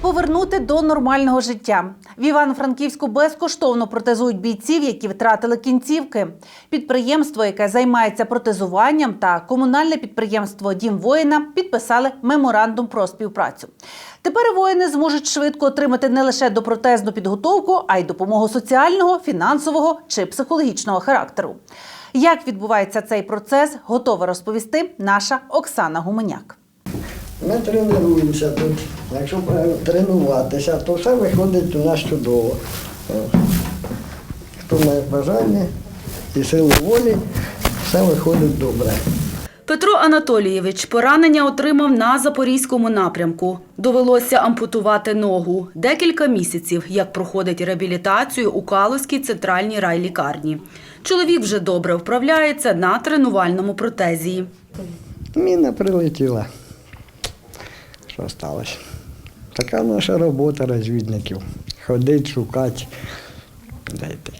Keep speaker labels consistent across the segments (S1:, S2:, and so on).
S1: повернути до нормального життя. В Івано-Франківську безкоштовно протезують бійців, які втратили кінцівки. Підприємство, яке займається протезуванням, та комунальне підприємство Дім воїна підписали меморандум про співпрацю. Тепер воїни зможуть швидко отримати не лише допротезну підготовку, а й допомогу соціального, фінансового чи психологічного характеру. Як відбувається цей процес, готова розповісти наша Оксана Гуменяк.
S2: Ми тренуємося тут. Якщо тренуватися, то все виходить у нас чудово. Хто має бажання і силу волі, все виходить добре.
S3: Петро Анатолійович поранення отримав на запорізькому напрямку. Довелося ампутувати ногу. Декілька місяців, як проходить реабілітацію у Калузькій центральній райлікарні. Чоловік вже добре вправляється на тренувальному протезі.
S2: Міна прилетіла. Що сталося? Така наша робота розвідників. Ходить, шукати.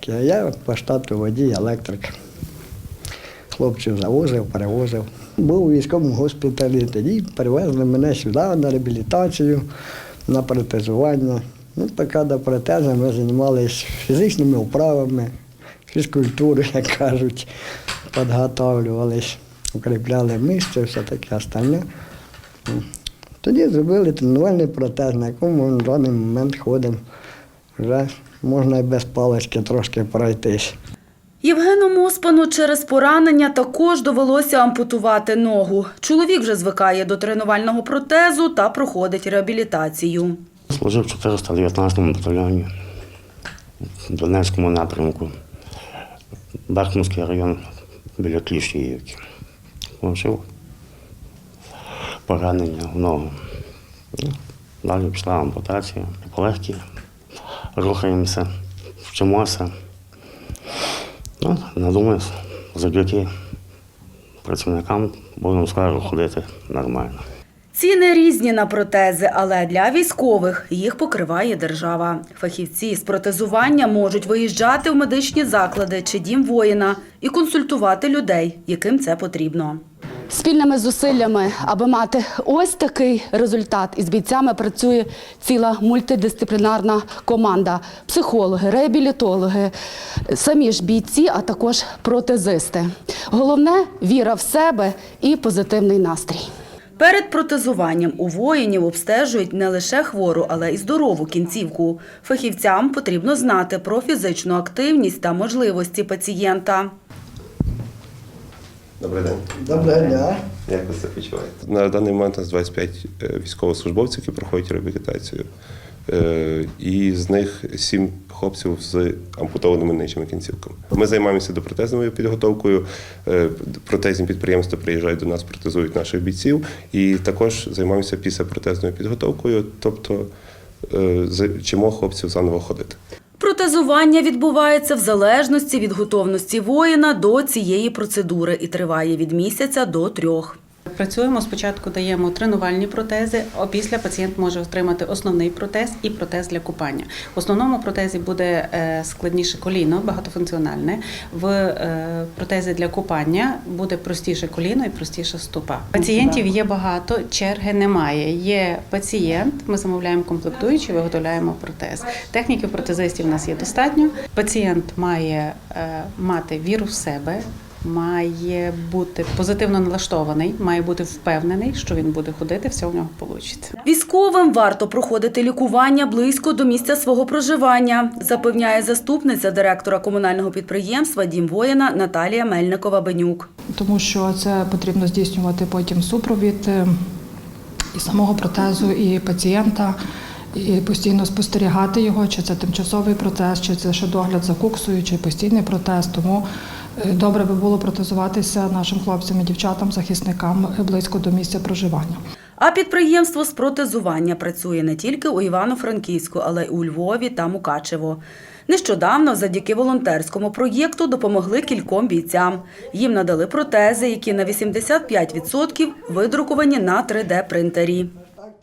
S2: А я по штату водій, електрик. Хлопців завозив, перевозив. Був у військовому госпіталі, тоді перевезли мене сюди на реабілітацію, на протезування. Ну, поки до протезу ми займалися фізичними вправами, фізкультурою, як кажуть, підготовлювалися, укріпляли мишці, все таке остальне. Тоді зробили тренувальний протез, на якому на даний момент ходимо. Вже можна і без палички трошки пройтись.
S3: Євгену Моспану через поранення також довелося ампутувати ногу. Чоловік вже звикає до тренувального протезу та проходить реабілітацію.
S4: Служив в 419 батальйоні в Донецькому напрямку, Бахмутський район біля Кліщіївки. Получив поранення в ногу. Далі пішла ампутація, полегкі, рухаємося, вчимося. Ну, надумаю, завдяки працівникам будемо скоро ходити нормально.
S3: Ціни різні на протези, але для військових їх покриває держава. Фахівці з протезування можуть виїжджати в медичні заклади чи дім воїна і консультувати людей, яким це потрібно.
S5: Спільними зусиллями, аби мати ось такий результат, із бійцями працює ціла мультидисциплінарна команда: психологи, реабілітологи, самі ж бійці, а також протезисти. Головне віра в себе і позитивний настрій.
S3: Перед протезуванням у воїнів обстежують не лише хвору, але й здорову кінцівку. Фахівцям потрібно знати про фізичну активність та можливості пацієнта.
S6: Добрий день.
S2: Доброго дня.
S6: Як ви себе почуваєте? На даний момент у нас 25 е, військовослужбовців, які проходять реабілітацію. Е, І з них 7 хлопців з ампутованими нижніми кінцівками. Ми займаємося допротезною підготовкою. Е, Протезні підприємства приїжджають до нас, протезують наших бійців. І також займаємося післяпротезною підготовкою, тобто вчимо хлопців заново ходити.
S3: Протезування відбувається в залежності від готовності воїна до цієї процедури і триває від місяця до трьох.
S7: Працюємо спочатку, даємо тренувальні протези, а після пацієнт може отримати основний протез і протез для купання. В основному протезі буде е, складніше коліно, багатофункціональне. В е, протезі для купання буде простіше коліно і простіша стопа. Пацієнтів є багато, черги немає. Є пацієнт, ми замовляємо комплектуючі, виготовляємо протез. Техніків протезистів у нас є достатньо. Пацієнт має е, мати віру в себе. Має бути позитивно налаштований, має бути впевнений, що він буде ходити, все у нього вийде.
S3: Військовим варто проходити лікування близько до місця свого проживання, запевняє заступниця директора комунального підприємства Дім воїна Наталія Мельникова-Бенюк.
S8: тому що це потрібно здійснювати потім супровід е, і самого протезу, і пацієнта, і постійно спостерігати його, чи це тимчасовий протез, чи це ще догляд за куксою, чи постійний протез. Тому добре би було протезуватися нашим хлопцям і дівчатам, захисникам е, близько до місця проживання.
S3: А підприємство з протезування працює не тільки у Івано-Франківську, але й у Львові та Мукачево. Нещодавно, завдяки волонтерському проєкту, допомогли кільком бійцям. Їм надали протези, які на 85% видруковані на 3D-принтері.